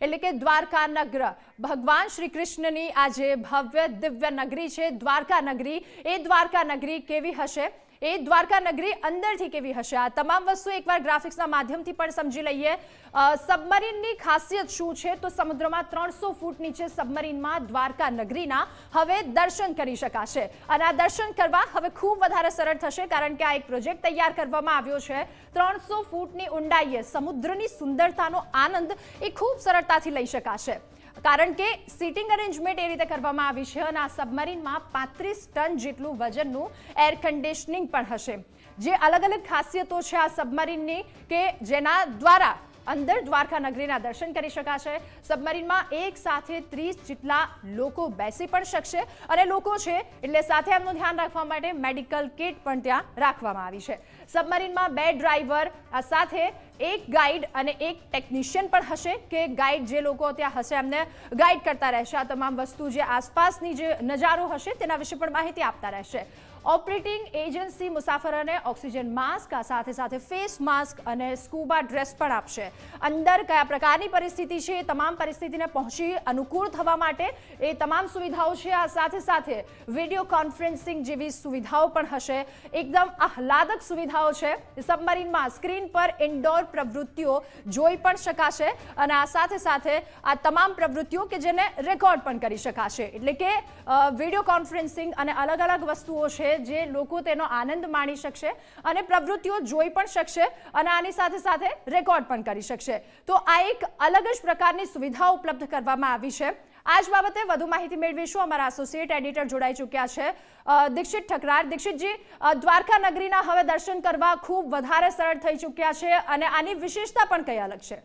એટલે કે દ્વારકા નગર. ભગવાન શ્રી કૃષ્ણની આજે ભવ્ય દિવ્ય નગરી છે, દ્વારકા નગરી, એ દ્વારકા નગરી કેવી હશે? એ દ્વારકા નગરી અંદરથી કેવી હશે? આ તમામ વસ્તુ એકવાર ગ્રાફિક્સના માધ્યમથી પણ સમજી લઈએ. સબમરીનની ખાસિયત શું છે? તો સમુદ્રમાં ત્રણસો ફૂટ નીચે સબમરીનમાં દ્વારકા નગરીના હવે દર્શન કરી શકાશે. અને આ દર્શન કરવા હવે ખૂબ વધારે સરળ થશે કારણ કે આ એક પ્રોજેક્ટ તૈયાર કરવામાં આવ્યો છે. ત્રણસો ફૂટની ઊંડાઈએ સમુદ્રની સુંદરતાનો આનંદ એ ખૂબ સરળતાથી લઈ શકાશે. કારણ કે સીટિંગ અરેન્જમેન્ટ એ રીતે કરવામાં આવી છે અને આ સબમરીનમાં પાંત્રીસ ટન જેટલું વજનનું એર કન્ડિશનિંગ પણ હશે. જે અલગ અલગ ખાસિયતો છે આ સબમરીનની કે જેના દ્વારા અંદર દ્વારકા નગરીના દર્શન કરી શકાશે. સબમરીનમાં એક સાથે ત્રીસ જેટલા લોકો બેસી પણ શકશે અને લોકો છે એટલે સાથે એમનું ધ્યાન રાખવા માટે મેડિકલ કિટ પણ ત્યાં રાખવામાં આવી છે. સબમરીનમાં બે ડ્રાઈવર સાથે એક ગાઈડ અને એક ટેકનિશિયન પણ હશે કે ગાઈડ જે લોકો ત્યાં હશે એમને ગાઈડ કરતા રહેશે. આ તમામ વસ્તુ જે આસપાસની જે નજારો હશે તેના વિશે પણ માહિતી આપતા રહેશે. ઓપરેટિંગ એજન્સી મુસાફરોને ઓક્સિજન માસ્ક, આ સાથે સાથે ફેસ માસ્ક અને સ્કૂબા ડ્રેસ પણ આપશે. અંદર કયા પ્રકારની પરિસ્થિતિ છે, એ તમામ પરિસ્થિતિને પહોંચી અનુકૂળ થવા માટે એ તમામ સુવિધાઓ છે. આ સાથે સાથે વીડિયો કોન્ફરન્સિંગ જેવી સુવિધાઓ પણ હશે. એકદમ આહલાદક સુવિધાઓ છે. સબમરીનમાં સ્ક્રીન પર ઇન્ડોર પ્રવૃત્તિઓ જોઈ પણ શકાશે અને આ સાથે સાથે આ તમામ પ્રવૃત્તિઓ કે જેને રેકોર્ડ પણ કરી શકાશે. એટલે કે વીડિયો કોન્ફરન્સિંગ અને અલગ અલગ વસ્તુઓ છે જે લોકો તેનો આનંદ માણી શકશે અને પ્રવૃત્તિઓ જોઈ પણ શકશે અને આની સાથે સાથે રેકોર્ડ પણ કરી શકશે. તો આ એક અલગ જ પ્રકારની સુવિધા ઉપલબ્ધ કરવામાં આવી છે. આ જ બાબતે વધુ માહિતી મેળવીશું. અમારા એસોસિએટ એડિટર જોડાઈ ચૂક્યા છે. દીક્ષિત ઠકરાર. દીક્ષિતજી દ્વારકા નગરીના હવે દર્શન કરવા ખૂબ વધારે સરળ થઈ ચૂક્યા છે અને આની વિશેષતા પણ કઈ અલગ છે?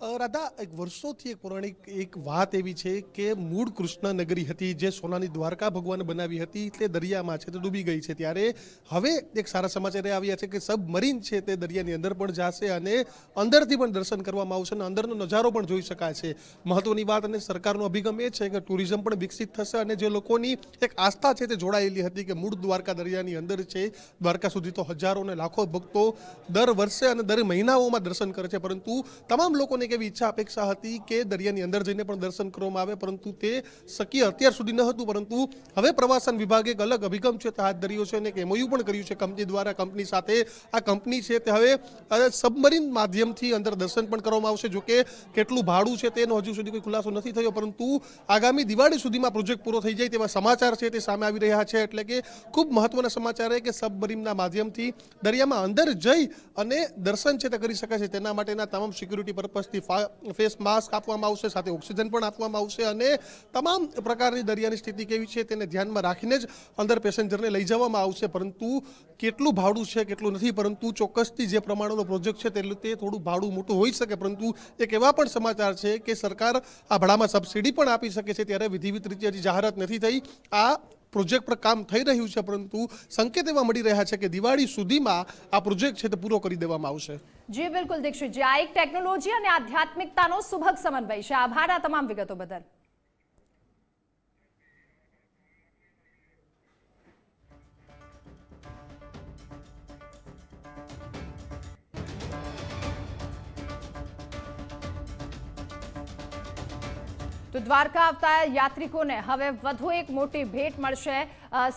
રાધા, એક વર્ષોથી એક પૌરાણિક એક વાત એવી છે કે મૂળ કૃષ્ણ નગરી હતી, જે સોનાની દ્વારકા ભગવાને બનાવી હતી, તે દરિયામાં છે, તે ડૂબી ગઈ છે. ત્યારે હવે એક સારા સમાચાર એ આવ્યા છે કે સબમરીન છે, તે દરિયાની અંદર પણ જશે અને અંદરથી પણ દર્શન કરવામાં આવશે અને અંદરનો નજારો પણ જોઈ શકાય છે. મહત્વની વાત અને સરકારનો અભિગમ એ છે કે ટુરિઝમ પણ વિકસિત થશે અને જે લોકોની એક આસ્થા છે, તે જોડાયેલી હતી કે મૂળ દ્વારકા દરિયાની અંદર છે, દ્વારકા સુધી તો હજારો અને લાખો ભક્તો દર વર્ષે અને દર મહિનાઓમાં દર્શન કરે છે. પરંતુ તમામ લોકોને એક એવી ઈચ્છા અપેક્ષા હતી કે દરિયાની અંદર જઈને પણ દર્શન કરવામાં આવે, પરંતુ તે શક્ય અત્યાર સુધી ન હતું, પરંતુ હવે પ્રવાસન વિભાગે એક અલગ અભિગમ છે હાથ ધર્યો છે અને એક એમઓયુ પણ કર્યું છે કંપની દ્વારા. કંપની સાથે આ કંપની છે તે હવે સબમરીન માધ્યમથી અંદર દર્શન પણ કરવામાં આવશે. જોકે કેટલું ભાડું છે તેનો હજુ સુધી કોઈ ખુલાસો નથી થયો, પરંતુ આગામી દિવાળી સુધીમાં પ્રોજેક્ટ પૂરો થઈ જાય તેવા સમાચાર છે તે સામે આવી રહ્યા છે. એટલે કે ખૂબ મહત્વના સમાચાર છે કે સબમરીનના માધ્યમથી દરિયામાં અંદર જઈ અને દર્શન છે તે કરી શકાય છે. તેના માટેના તમામ સિક્યુરિટી પર્પઝથી ફેસ માસ્ક આપવામાં આવશે, સાથે ઓક્સિજન પણ આપવામાં આવશે અને તમામ પ્રકારની દરિયાની સ્થિતિ કેવી છે તેને ધ્યાનમાં રાખીને જ અંદર પેસેન્જરને લઈ જવામાં આવશે. પરંતુ કેટલું ભાડું છે, કેટલું નથી, પરંતુ ચોક્કસથી જે પ્રમાણેનો પ્રોજેક્ટ છે તે થોડું ભાડું મોટું હોઈ શકે. પરંતુ એક એવા પણ સમાચાર છે કે સરકાર આ ભાડામાં સબસિડી પણ આપી શકે છે, ત્યારે વિધિવિત રીતે હજી જાહેરાત નથી થઈ. આ પ્રોજેક્ટ પર કામ થઈ રહ્યું છે, પરંતુ સંકેત એવા મળી રહ્યા છે કે દિવાળી સુધીમાં આ પ્રોજેક્ટ છે તે પૂરો કરી દેવામાં આવશે. જી, બિલકુલ, દીક્ષિતજી. આ એક ટેકનોલોજી અને આધ્યાત્મિકતાનો સુભગ સમન્વય છે. આભાર આ તમામ વિગતો બદલ. તો દ્વારકા આવતા યાત્રિકોને હવે વધુ એક મોટી ભેટ મળશે.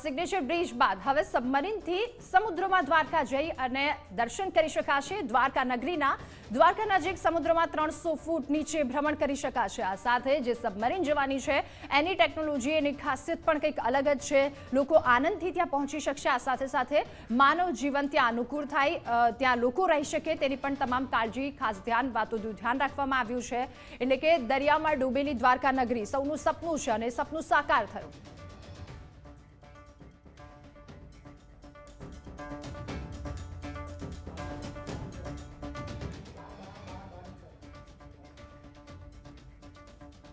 સિગ્નેચર બ્રિજ બાદ હવે સબમરીનથી સમુદ્રમાં દ્વારકા જઈ અને દર્શન કરી શકાશે. દ્વારકા નગરીના દ્વારકા નજીક સમુદ્રમાં ત્રણસો ફૂટ નીચે ભ્રમણ કરી શકાશે. આ સાથે જે સબમરીન જવાની છે, એની ટેકનોલોજી, એની ખાસિયત પણ કંઈક અલગ જ છે. લોકો આનંદથી ત્યાં પહોંચી શકશે. આ સાથે સાથે માનવ જીવન ત્યાં અનુકૂળ થાય ત્યાં લોકો રહી શકે. તેની પણ તમામ કાળજી, ખાસ ધ્યાન, વાતોનું ધ્યાન રાખવામાં આવ્યું છે. એટલે કે દરિયામાં ડૂબેલી દ્વારકા નગરી સૌનું સપનું છે અને સપનું સાકાર થયું.